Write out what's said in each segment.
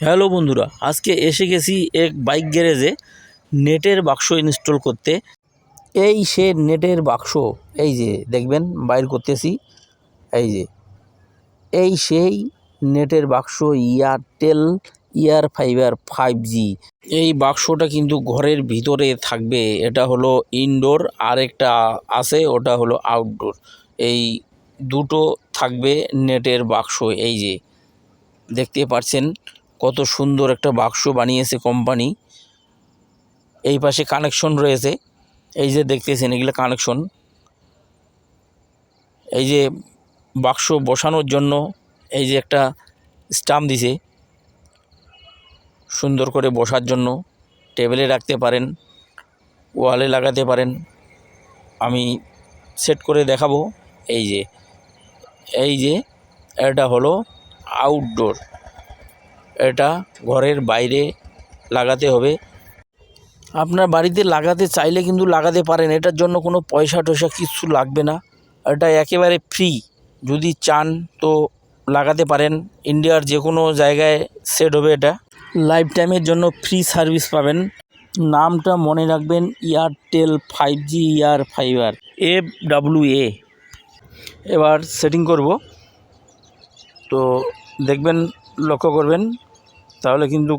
Hello বন্ধুরা, আজকে এসে গেছি এক বাইক গ্যারেজে নেটের বাক্স ইনস্টল করতে। এই সে নেটের বাক্স, এই যে দেখবেন, বাইর করতেছি, এই যে। এই সেই নেটের বাক্স Airtel air fiber five G এই বাক্সটা কিন্তু ঘরের ভিতরে থাকবে, এটা হলো ইনডোর আর একটা আছে, ওটা হলো আউটডোর এই দুটো থাকবে নেটের বাক্স, এই যে, দেখতে পাচ্ছেন? কত সুন্দর একটা বাক্স বানিয়েছে কোম্পানি এই পাশে কানেকশন রয়েছে। এই যে দেখতেছেন, এগুলো কানেকশন এই যে বাক্স বসানোর জন্য এই যে একটা স্টাম্প দিছে। সুন্দর করে বসার জন্য টেবিলে রাখতে পারেন ওয়ালে লাগাতে পারেন। আমি সেট করে দেখাবো। এই যে এই যে, এটা হলো আউটডোর এটা ঘরের বাইরে লাগাতে হবে। আপনার বাড়িতে লাগাতে চাইলে কিন্তু লাগাতে পারেন, এটার জন্য কোনো পয়সা টয়সা কিছু লাগবে না। এটা একেবারে ফ্রি যদি চান তো লাগাতে পারেন। ইন্ডিয়ার যে কোনো জায়গায় সেট হবে এটা। লাইফ টাইমের জন্য ফ্রি সার্ভিস পাবেন। নামটা মনে রাখবেন Airtel five G air fiber F W A এবার সেটিং করব। তো দেখবেন লক্ষ্য করবেন, তাহলে কিন্তু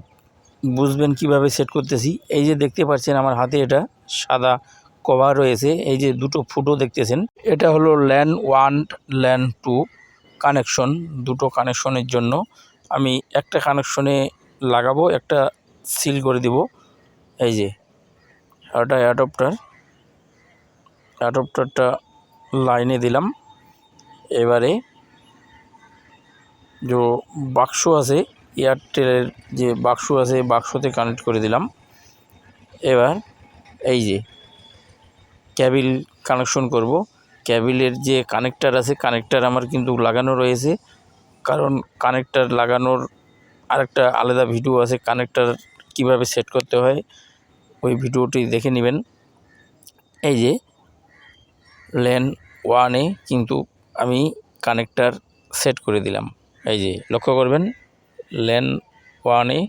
বুঝবেন কীভাবে সেট করতেছি। এই যে দেখতে পাচ্ছেন আমার হাতে এটা সাদা কভার রয়েছে, এই যে দুটো ফুটো দেখতেছেন। এটা হলো LAN one, LAN two connection দুটো কানেকশনের জন্য। আমি একটা কানেকশনে লাগাবো, একটা সিল করে দিব। এই যে ওটা অ্যাডপ্টার অ্যাডপ্টারটা লাইনে দিলাম। এবারে যে বাক্স আছে এয়ারটেলের যে বাক্স আছে বাক্সতে কানেক্ট করে দিলাম। এবার এই যে ক্যাবিল কানেকশন করব। ক্যাবিলের যে কানেক্টার আছে কানেক্টার আমার কিন্তু লাগানো রয়েছে। কারণ কানেক্টার লাগানোর আরেকটা আলাদা ভিডিও আছে কানেক্টার কীভাবে সেট করতে হয়, ওই ভিডিওটি দেখে নেবেন। এই যে ল্যান ওয়ানে কিন্তু আমি কানেক্টার সেট করে দিলাম। এই যে, লক্ষ্য করবেন ল্যান ওয়ানে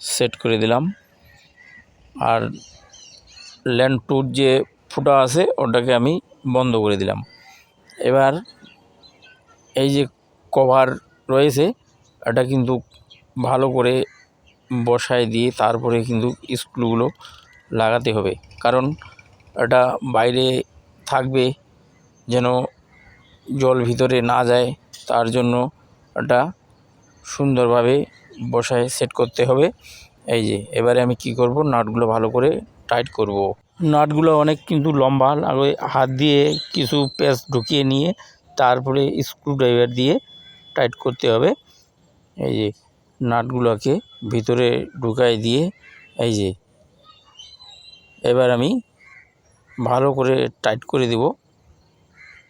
সেট করে দিলাম। আর ল্যান টুর যে ফুটা আছে, ওটাকে আমি বন্ধ করে দিলাম। এবার এই যে কভার রয়েছে, এটা কিন্তু ভালো করে বসায় দিয়ে তারপরে কিন্তু স্ক্রুগুলো লাগাতে হবে। কারণ এটা বাইরে থাকবে, যেন জল ভিতরে না যায়, তার জন্য এটা সুন্দরভাবে বসায় সেট করতে হবে। এই যে, এবারে আমি কি করব? নাটগুলো ভালো করে টাইট করব। নাটগুলো অনেক কিন্তু লম্বা আগে হাত দিয়ে কিছু প্যাচ ঢুকিয়ে নিয়ে তারপরে স্ক্রুড্রাইভার দিয়ে টাইট করতে হবে। এই যে, নাটগুলোকে ভিতরে ঢুকাই দিয়ে, এই যে, এবার আমি ভালো করে টাইট করে দেব।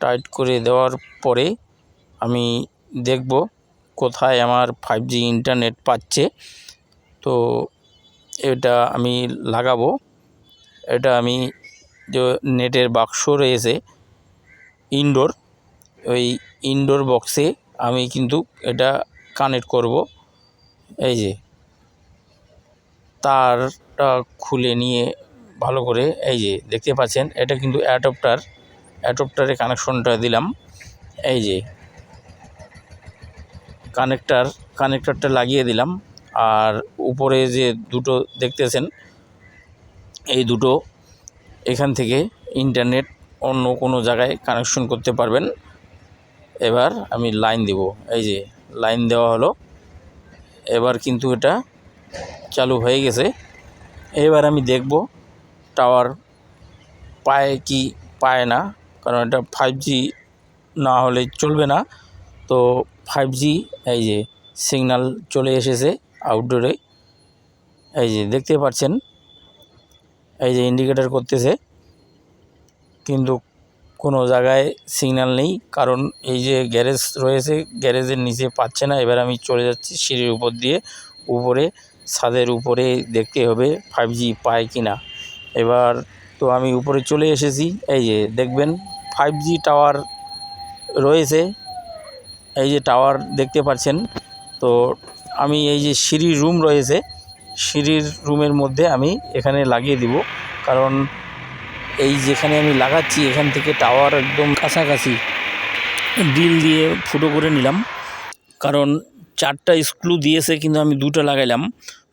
টাইট করে দেওয়ার পরে আমি দেখব কোথায় আমার ফাইভ জি ইন্টারনেট পাচ্ছে। তো এটা আমি লাগাবো। এটা আমি যে নেটের বাক্স রয়েছে ইনডোর ওই ইনডোর বক্সে আমি কিন্তু এটা কানেক্ট করব। এই যে, তারটা খুলে নিয়ে ভালো করে, এই যে দেখতে পাচ্ছেন, এটা কিন্তু অ্যাডপ্টার অ্যাডপ্টারে কানেকশনটা দিলাম। এই যে কানেক্টার কানেক্টারটা লাগিয়ে দিলাম। আর উপরে যে দুটো দেখতেছেন, এই দুটো এখান থেকে ইন্টারনেট অন্য কোনো জায়গায় কানেকশন করতে পারবেন। এবার আমি লাইন দিব। এই যে লাইন দেওয়া হলো। এবার কিন্তু এটা চালু হয়ে গেছে। এবার আমি দেখব টাওয়ার পায় কি, পায় না। কারণ এটা ফাইভ জি না হলে চলবে না। তো ফাইভ জি এই যে সিগনাল চলে এসেছে আউটডোরে এই যে দেখতে পাচ্ছেন, এই যে ইন্ডিকেটার করতেছে। কিন্তু কোনো জায়গায় সিগন্যাল নেই, কারণ এই যে গ্যারেজ রয়েছে গ্যারেজের নিচে পাচ্ছে না। এবার আমি চলে যাচ্ছি সিঁড়ির উপর দিয়ে, উপরে, ছাদের উপরে দেখতে হবে ফাইভ জি পায় কি না এবার তো আমি উপরে চলে এসেছি, এই যে দেখবেন ফাইভ জি টাওয়ার রয়েছে। এই যে টাওয়ার দেখতে পাচ্ছেন, তো আমি এই যে সিঁড়ির রুম রয়েছে, সিঁড়ির রুমের মধ্যে আমি এখানে লাগিয়ে দিব। কারণ এই যেখানে আমি লাগাচ্ছি, এখান থেকে টাওয়ার একদম কাছাকাছি ডিল দিয়ে ফুটো করে নিলাম। কারণ চারটা স্ক্রু দিয়েছে, কিন্তু আমি দুটো লাগাইলাম।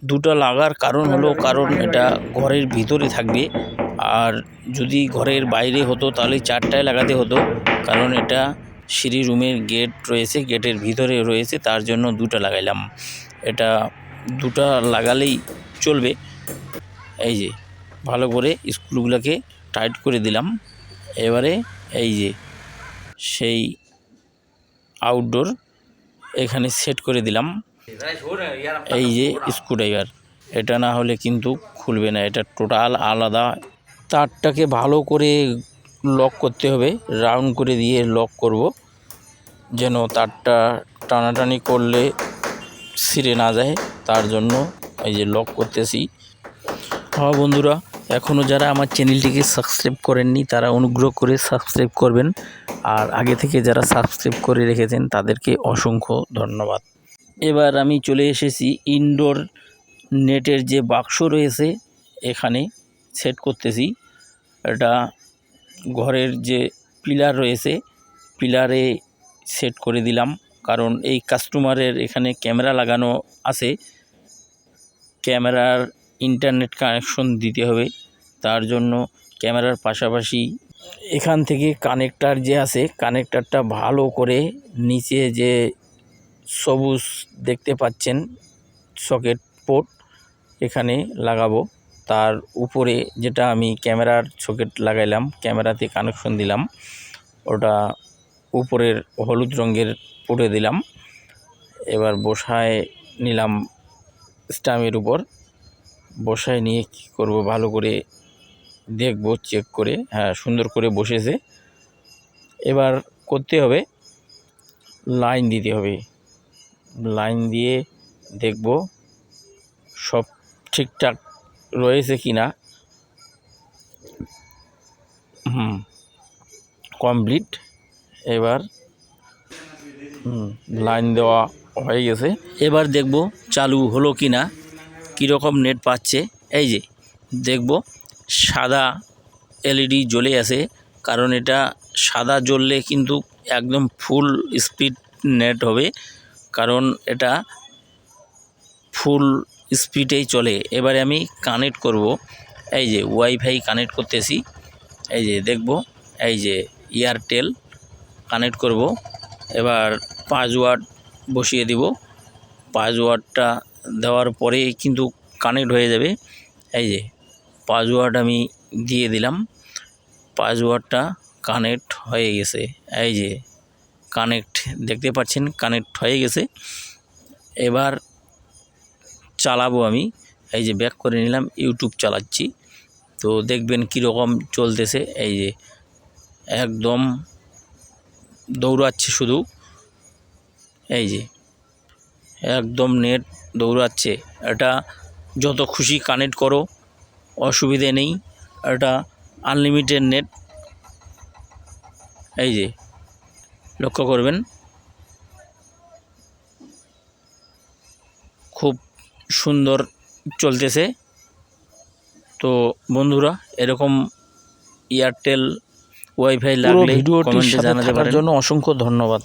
দুটো লাগার কারণ হলো, কারণ এটা ঘরের ভিতরে থাকবে। আর যদি ঘরের বাইরে হতো, তাহলে চারটায় লাগাতে হতো। কারণ এটা সিঁড়ি রুমের গেট রয়েছে, গেটের ভিতরে রয়েছে, তার জন্য দুটো লাগাইলাম। এটা দুটো লাগালেই চলবে। এই যে, ভালো করে স্ক্রুগুলোকে টাইট করে দিলাম। এবারে এই যে, সেই আউটডোর এখানে সেট করে দিলাম। এই যে স্ক্রুড্রাইভার এটা না হলে কিন্তু খুলবে না, এটা টোটাল আলাদা। তারটাকে ভালো করে লক করতে হবে। রাউন্ড করে দিয়ে লক করব, যেন তারটা টানাটানি করলে ছিঁড়ে না যায়। তার জন্য এই যে লক করতেছি। হ্যাঁ বন্ধুরা এখনও যারা আমার চ্যানেলটিকে সাবস্ক্রাইব করেননি, তারা অনুগ্রহ করে সাবস্ক্রাইব করবেন। আর আগে থেকে যারা সাবস্ক্রাইব করে রেখেছেন, তাদেরকে অসংখ্য ধন্যবাদ। এবার আমি চলে এসেছি ইনডোর নেটের যে বাক্স রয়েছে, এখানে সেট করতেছি। এটা ঘরের যে পিলার রয়েছে, পিলারে সেট করে দিলাম। কারণ এই কাস্টমারের এখানে ক্যামেরা লাগানো আছে। ক্যামেরার ইন্টারনেট কানেকশন দিতে হবে। তার জন্য ক্যামেরার পাশাপাশি এখান থেকে কানেক্টার যে আছে, কানেক্টারটা ভালো করে নিচে যে সবুজ দেখতে পাচ্ছেন, সকেট পোর্ট, এখানে লাগাবো। তার উপরে যেটা আমি ক্যামেরার সকেট লাগাইলাম, ক্যামেরাতে কানেকশন দিলাম, ওটা উপরের হলুদ রঙের পুড়ে দিলাম। এবার বসায় নিলাম স্টামের উপর। বসায় নিয়ে কী করব, ভালো করে দেখব চেক করে হ্যাঁ সুন্দর করে বসেছে। এবার করতে হবে লাইন দিতে হবে। লাইন দিয়ে দেখব সব ঠিকঠাক রয়েছে কি না? হুম কমপ্লিট এবার লাইন দেওয়া হয়ে গেছে। এবার দেখব চালু হলো কি না, কীরকম নেট পাচ্ছে। এই যে, দেখব, সাদা এলইডি জ্বলে আছে, কারণ এটা সাদা জ্বললে কিন্তু একদম ফুল স্পিড নেট হবে, কারণ এটা ফুল স্পিডেই চলে। এবারে আমি কানেক্ট করব। এই যে ওয়াইফাই কানেক্ট করতেছি। এই যে দেখব, এই যে এয়ারটেল কানেক্ট করব। এবার পাসওয়ার্ড বসিয়ে দিব। পাসওয়ার্ডটা দেওয়ার পরে কিন্তু কানেক্ট হয়ে যাবে। এই যে পাসওয়ার্ড আমি দিয়ে দিলাম। পাসওয়ার্ডটা কানেক্ট হয়ে গেছে। এই যে কানেক্ট দেখতে পাচ্ছেন কানেক্ট হয়ে গেছে। এবার চালাবো আমি। এই যে ব্যাক করে নিলাম ইউটিউব চালাচ্ছি। তো দেখবেন কীরকম চলতেছে। এই যে একদম দৌড়াচ্ছে শুধু। এই যে একদম নেট দৌড়াচ্ছে। এটা যত খুশি কানেক্ট করো, অসুবিধে নেই। এটা আনলিমিটেড নেট এই যে লক্ষ্য করবেন। সুন্দর চলতেছে। তো বন্ধুরা এরকম এয়ারটেল ওয়াইফাই লাগলে ভিডিওটি জানাতে পারার জন্য অসংখ্য ধন্যবাদ।